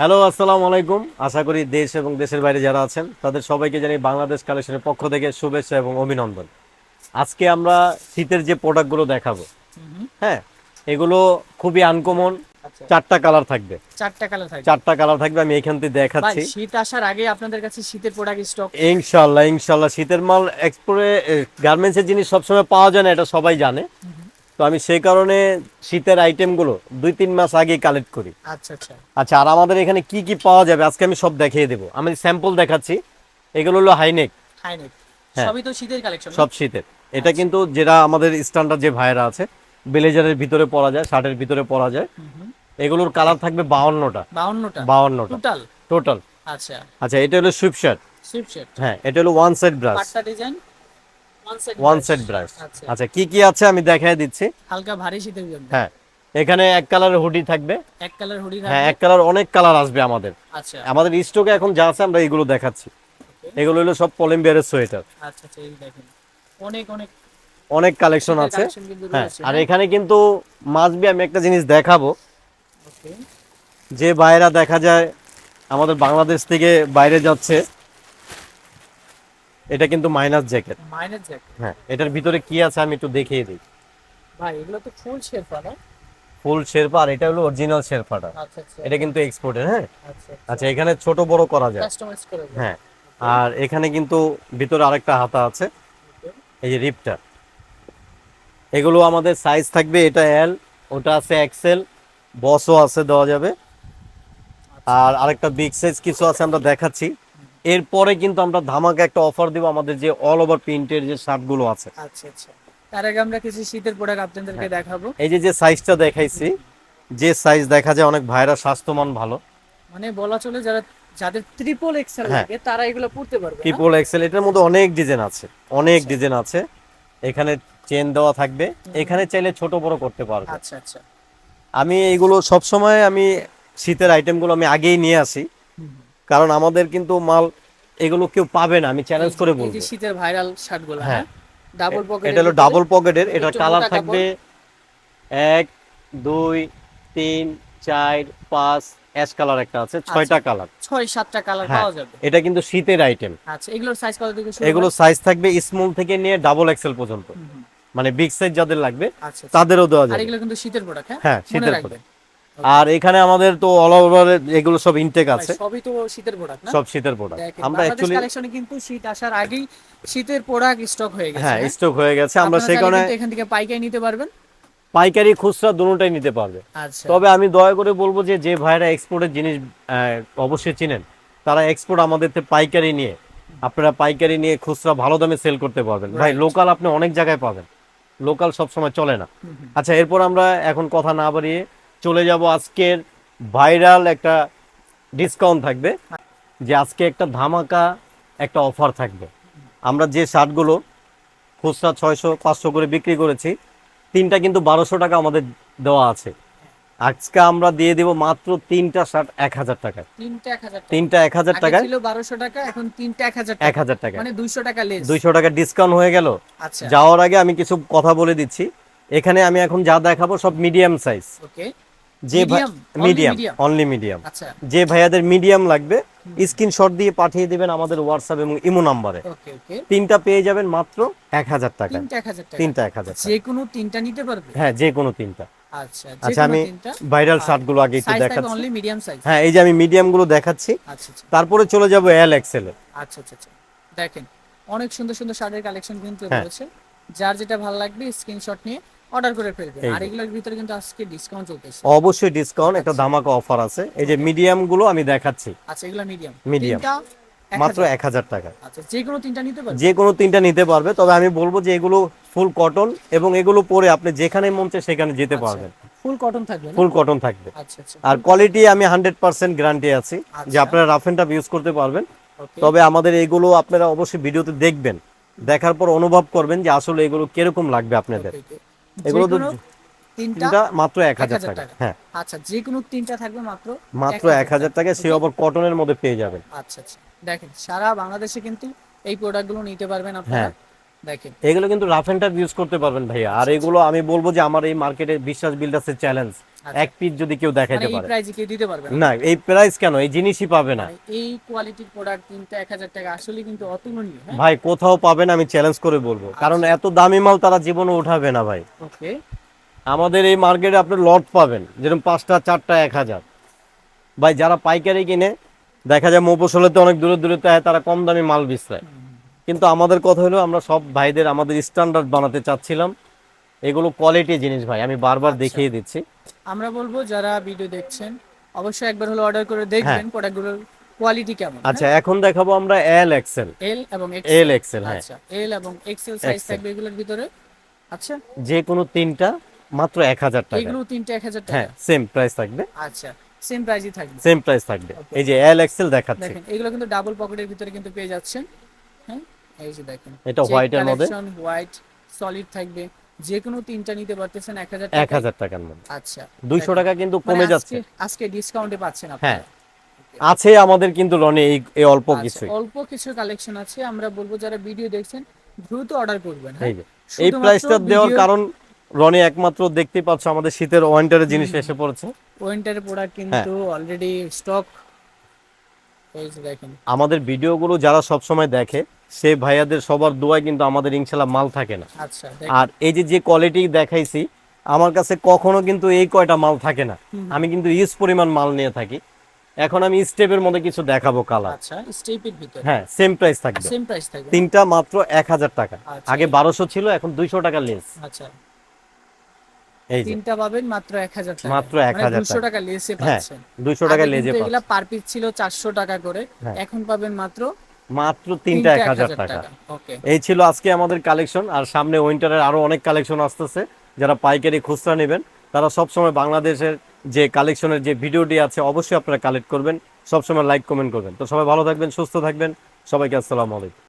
Hello আসসালামু আলাইকুম। আশা করি দেশ এবং দেশের বাইরে যারা আছেন তাদের সবাইকে জানি বাংলাদেশ কালেকশনের পক্ষ থেকে শুভেচ্ছা এবং অভিনন্দন। আজকে আমরা শীতের যে প্রোডাক্টগুলো দেখাবো হ্যাঁ এগুলো খুবই আনকমন আচ্ছা। চারটা কালার থাকবে। চারটা কালার থাকবে। চারটা কালার থাকবে আমি এখান থেকে দেখাচ্ছি। শীত আসার আগে আপনাদের কাছে শীতের প্রোডাক্ট স্টক ইনশাল্লাহ ইনশাল্লাহ শীতের মাল এক্সপোরে গার্মেন্টসের জিনিস সবসময় পাওয়া যায় না এটা সবাই জানে। তো আমি সেই কারণে শীতের আইটেমগুলো দুই তিন মাস আগে কালেক্ট করি। আচ্ছা আচ্ছা। আচ্ছা আর আমাদের এখানে কি কি পাওয়া যাবে? আজকে আমি সব দেখিয়ে দেবো। আমি স্যাম্পল দেখাচ্ছি। এগুলো হলো হাইনেক হাইনেক হ্যাঁ। সবই তো শীতের কালেকশন সব শীতের। এটা কিন্তু যেটা আমাদের স্ট্যান্ডার্ড যে ভাইরা আছে ব্লেজারের ভিতরে পরা যায় শার্টের ভিতরে পরা যায়। এগুলোর কালার থাকবে বাউন্নটা। বাউন্নটা? বাউন্নটা। টোটাল টোটাল আচ্ছা। আচ্ছা এটা হলো সুইপ শার্ট সুইপ শার্ট হ্যাঁ এটা হলো ওয়ান সাইড ব্রাশ পাট্টা design one side one brush আচ্ছা কি কি আছে আমি দেখাই দিচ্ছি? হালকা ভারী শীতের জন্য হ্যাঁ এখানে এক কালারের হুডি থাকবে। এক কালার হুডি হ্যাঁ এক কালার অনেক কালার আসবে আমাদের। আচ্ছা। আমাদের স্টকে এখন যা আছে আমরা এগুলো দেখাচ্ছি। এগুলো হলো সব পলিম্বিয়ারের সোয়েটার। আচ্ছা আচ্ছা এই দেখেন। অনেক অনেক। অনেক কালেকশন আছে। হ্যাঁ আর হ্যাঁ? এখানে কিন্তু মাসবি আমি একটা জিনিস দেখাবো। যে বাইরা দেখা যায় আমাদের বাংলাদেশ থেকে বাইরে যাচ্ছে। এটা কিন্তু মাইনাস জ্যাকেট মাইনাস জ্যাকেট হ্যাঁ এটার ভিতরে কি আছে আমি একটু দেখিয়ে দিই। ভাই এগুলো তো ফুল শেরপা না? ফুল শেরপা আর এটা হলো অরিজিনাল শেরপাটা। আচ্ছা আচ্ছা। এটা কিন্তু এক্সপোর্টের হ্যাঁ? আচ্ছা আচ্ছা। এখানে ছোট বড় করা যায়। কাস্টমাইজ করে দেন। হ্যাঁ আর এখানে কিন্তু ভিতরে আরেকটা হাতা আছে। এই যে রিপটা এগুলো আমাদের সাইজ থাকবে এটা এল ওটা আছে এক্সেল বসও আছে দেওয়া যাবে। আর আরেকটা বিগ সাইজ কিছু আছে আমরা দেখাচ্ছি। এরপরে কিন্তু আমরা ধামাকা একটা অফার দিব আমাদের যে অল ওভার প্রিন্টের যে শার্টগুলো আছে। আচ্ছা আচ্ছা। তার আগে আমরা কিছু শীতের প্রোডাক্ট আপনাদেরকে হ্যাঁ। দেখাবো। এই যে যে সাইজটা দেখাইছি যে সাইজ দেখা যায় অনেক ভাইরা স্বাস্থ্যমান ভালো। মানে বলা চলে যারা যাদের ট্রিপল এক্সেল হ্যাঁ। লাগে তারা এগুলো পড়তে পারবে ট্রিপল এক্সেল এটার মধ্যে অনেক ডিজাইন আছে অনেক ডিজাইন আছে। এখানে চেন দেওয়া থাকবে। এখানে চাইলে ছোট বড় করতে পারবে। আচ্ছা আচ্ছা। আমি এইগুলো সব সময় আমি শীতের আইটেমগুলো আমি আগেই নিয়ে আসি। কারণ আমাদের কিন্তু মাল এগুলো কেউ পাবে না আমি চ্যালেঞ্জ করে বলব। শীতের ভাইরাল শার্টগুলো হ্যাঁ। হ্যাঁ? ডাবল পকেট এটা হলো ডাবল পকেটের এটা কালার থাকবে এক দুই তিন চার পাঁচ অ্যাশ কালার একটা আছে ছয়টা কালার ছয় সাতটা কালার হ্যাঁ। পাওয়া যাবে। এটা কিন্তু শীতের আইটেম আচ্ছা এগুলোর সাইজ কত থেকে শুরু এগুলো সাইজ থাকবে স্মল থেকে নিয়ে ডাবল এক্সেল পর্যন্ত। মানে বিগ সাইজ যাদের লাগবে আচ্ছা আচ্ছা। তাদেরও দেওয়া যাবে। আর এগুলো কিন্তু শীতের প্রোডাক্ট হ্যাঁ? হ্যাঁ শীতের রাখবেন। আর এখানে আমাদের তো অল ওভার এগুলো সব ইনটেক আছে। সবই তো শীতের প্রোডাক্ট না? সব শীতের প্রোডাক্ট আমরা অ্যাকচুয়ালি কালেকশনে কিন্তু শীত আসার আগেই শীতের প্রোডাক্ট স্টক হয়ে গেছে হ্যাঁ? স্টক হয়ে গেছে। আমরা সেই কারণে এখান থেকে পাইকারি নিতে পারবেন। পাইকারি খুচরা দুটোটাই নিতে পারবে। আচ্ছা। তবে আমি দয়া করে বলব যে যে ভাইরা এক্সপোর্টের জিনিস অবশ্যই চিনেন। তারা এক্সপোর্ট আমাদের থেকে পাইকারি নিয়ে আপনারা পাইকারি নিয়ে খুচরা ভালো দামে সেল করতে পারবেন। ভাই লোকাল আপনি অনেক জায়গায় পাবেন। লোকাল সব সময় চলে না। আচ্ছা এরপর আমরা এখন কথা না বাড়িয়ে চলে যাব আজকের ভাইরাল একটা ডিসকাউন্ট থাকবে যে আজকে একটা ধামাকা একটা অফার থাকবে। আমরা যে শার্টগুলো খুচরা ছয়শো পাঁচশো করে বিক্রি করেছি তিনটা কিন্তু বারোশো টাকা আমাদের দেওয়া আছে। আজকে আমরা দিয়ে দেব মাত্র তিনটা শার্ট এক হাজার টাকায়। তিনটা এক হাজার টাকা। ছিল বারোশো টাকা এখন তিনটা এক হাজার এক হাজার টাকায়। মানে দুইশো টাকা দুইশো টাকা ডিসকাউন্ট হয়ে গেল। আচ্ছা। যাওয়ার আগে আমি কিছু কথা বলে দিচ্ছি। এখানে আমি এখন যা দেখাবো সব মিডিয়াম সাইজ ওকে যে মিডিয়াম? অনলি মিডিয়াম যে ভাইয়াদের মিডিয়াম লাগবে স্ক্রিনশট দিয়ে পাঠিয়ে দিবেন আমাদের হোয়াটসঅ্যাপ এবং ইমো নাম্বারে। তিনটা পেয়ে যাবেন মাত্র এক হাজার টাকা। তিনটা এক হাজার যে কোনো তিনটা নিতে পারবে? হ্যাঁ যে কোনো তিনটা। আচ্ছা আচ্ছা আমি ভাইরাল শার্টগুলো আগে একটু দেখাচ্ছি। হ্যাঁ এই যে আমি মিডিয়ামগুলো দেখাচ্ছি। আচ্ছা আচ্ছা। তারপরে চলে যাব এল এক্সেল এ। আচ্ছা আচ্ছা আচ্ছা। দেখেন অনেক সুন্দর সুন্দর শার্টের কালেকশন কিন্তু হ্যাঁ। রয়েছে। যার যেটা ভালো লাগবে স্ক্রিনশট নিয়ে অর্ডার করে ফেলবেন আর এগুলোর ভিতরে কিন্তু আজকে ডিসকাউন্ট চলতেছে। অবশ্যই ডিসকাউন্ট একটা ধামাকা অফার আছে। এই যে মিডিয়ামগুলো আমি দেখাচ্ছি। আচ্ছা এগুলো মিডিয়াম Medium। মাত্র এক হাজার টাকা। আচ্ছা যে কোনো তিনটা নিতে পারবে? যে কোনো তিনটা নিতে পারবে। তবে আমি বলব যে এগুলো ফুল কটন এবং এগুলো পরে আপনি যেখানে মন চায় সেখানে যেতে পারবেন। ফুল কটন থাকবে ফুল কটন থাকবে। আচ্ছা আচ্ছা। আর কোয়ালিটি আমি হান্ড্রেড পার্সেন্ট গ্যারান্টি আছি যে আচ্ছা। আপনারা রাফ এন্ড টাফ ইউজ করতে পারবেন। তবে আমাদের এগুলো আপনারা অবশ্যই ভিডিওতে দেখবেন। দেখার পর অনুভব করবেন যে আসলে এগুলো কীরকম লাগবে আপনাদের। এগুলো তিনটা তিনটা মাত্র এক হাজার টাকা টাকা। হ্যাঁ। আচ্ছা যে কোনো তিনটা থাকবে মাত্র মাত্র এক হাজার টাকা। সে আবার কটনের মধ্যে পেয়ে যাবেন আচ্ছা আচ্ছা। দেখেন সারা বাংলাদেশে কিন্তু এই প্রোডাক্টগুলো নিতে পারবেন আপনারা। হ্যাঁ। দেখেন। এগুলো কিন্তু রাফ এন্ড টাফ ইউজ করতে পারবেন ভাইয়া। আর এগুলো আমি বলব যে আমার এই মার্কেটে বিশ্বাস বিল্ডার্সের চ্যালেঞ্জ আচ্ছা। এক পিস যদি কেউ মানে দেখাইতে এই পারে। প্রাইজে কেউ দিতে পারবে না? না এই প্রাইস কেন? এই জিনিসই পাবে না। মানে এই কোয়ালিটির প্রোডাক্ট তিনটা এক হাজার টাকা আসলে কিন্তু অতুলনীয় হ্যাঁ? ভাই কোথাও পাবেন আমি চ্যালেঞ্জ করে বলব। কারণ এত দামি মাল তারা জীবনে উঠাবে না ভাই। ওকে আমাদের এই মার্কেটে আপনি লট পাবেন যেরকম পাঁচটা চারটা এক হাজার। ভাই যারা পাইকারি কিনে দেখা যায় মফসলেতে অনেক দূরে দূরে তাই তারা কম দামি মাল বিছড়ায় কিন্তু আমাদের কথা হলো আমরা সব ভাইদের আমাদের স্ট্যান্ডার্ড বানাতে চাচ্ছিলাম। এগুলো কোয়ালিটি জিনিস ভাই আমি বারবার আচ্ছা। দেখিয়ে দিচ্ছি। আমরা বলব যারা ভিডিও দেখছেন অবশ্যই একবার হলো অর্ডার করে দেখবেন প্রোডাক্টগুলোর কোয়ালিটি কেমন আচ্ছা এখন দেখাবো আমরা এল এক্সেল এল এবং এল এক্সেল হ্যাঁ। আচ্ছা এল এবং এক্সেল সাইজ থাকবে এগুলোর ভিতরে আচ্ছা? যে কোনো তিনটা মাত্র এক হাজার টাকা। এগুলো তিনটে এক হাজার হ্যাঁ টাকা। সেম প্রাইস থাকবে। আচ্ছা সেম প্রাইসই থাকবে। সেম প্রাইস থাকবে। এই যে এল এক্সেল দেখাচ্ছি। দেখেন এগুলো কিন্তু ডাবল পকেটের ভিতরে কিন্তু পেয়ে যাচ্ছেন। হ্যাঁ এই যে দেখেন। এটা white এর মধ্যে? হোয়াইট সলিড থাকবে। যে কোনো তিনটা নিতে পারতেছেন এক হাজার এক হাজার টাকার মধ্যে। আচ্ছা। দুইশো টাকা কিন্তু মানে কমে যাচ্ছে। আজকে ডিসকাউন্টে পাচ্ছেন হ্যাঁ। আছে আমাদের কিন্তু রনে এই অল্প আচ্ছা, কিছুই অল্প কিছু কালেকশন আছে। আমরা বলব যারা ভিডিও দেখছেন দ্রুত অর্ডার করবেন হ্যাঁ। এই প্রাইসটা দেওয়ার কারণ রনি একমাত্র দেখতে পাচ্ছ আমাদের শীতের ওয়ান্টারের জিনিস এসে পড়েছে। ওয়েন্টারের প্রোডাক্ট হ্যাঁ। কিন্তু অলরেডি স্টক আমাদের ভিডিওগুলো যারা সব সময় দেখে সেই ভাইয়াদের সবার দোয়ায় কিন্তু আমাদের ইনশাল্লাহ মাল থাকে না। আচ্ছা আর এই যে যে কোয়ালিটি দেখাইছি আমার কাছে কখনো কিন্তু এই কয়টা মাল থাকে না। আমি কিন্তু ইউজ পরিমাণ মাল নিয়ে থাকি। এখন আমি স্টেপের মধ্যে কিছু দেখাবো কালার আচ্ছা স্টেপের ভিতরে? হ্যাঁ সেম প্রাইস থাকবে। সেম প্রাইস থাকবে। তিনটা মাত্র এক হাজার টাকা। আচ্ছা। আগে বারোশো ছিল এখন দুইশো টাকা লেস আচ্ছা। এই যে। তিনটা পাবেন মাত্র এক হাজার টাকা। মাত্র 1000 মানে টাকা। হ্যাঁ পাচ্ছেন। দুইশো টাকা লেজে কিন্তু এগুলা পার পিস ছিল চারশো টাকা করে। হ্যাঁ। এখন পাবেন মাত্র মাত্র তিনটা এক হাজার টাকা। এই ছিল আজকে আমাদের কালেকশন। আর সামনে উইন্টারের আরও অনেক কালেকশন আসতেছে। যারা পাইকারি খুচরা নেবেন তারা সবসময় বাংলাদেশের যে কালেকশনের যে ভিডিওটি আছে অবশ্যই আপনারা কালেক্ট করবেন। সবসময় লাইক কমেন্ট করবেন। তো সবাই ভালো থাকবেন সুস্থ থাকবেন। সবাইকে আসসালামু আলাইকুম।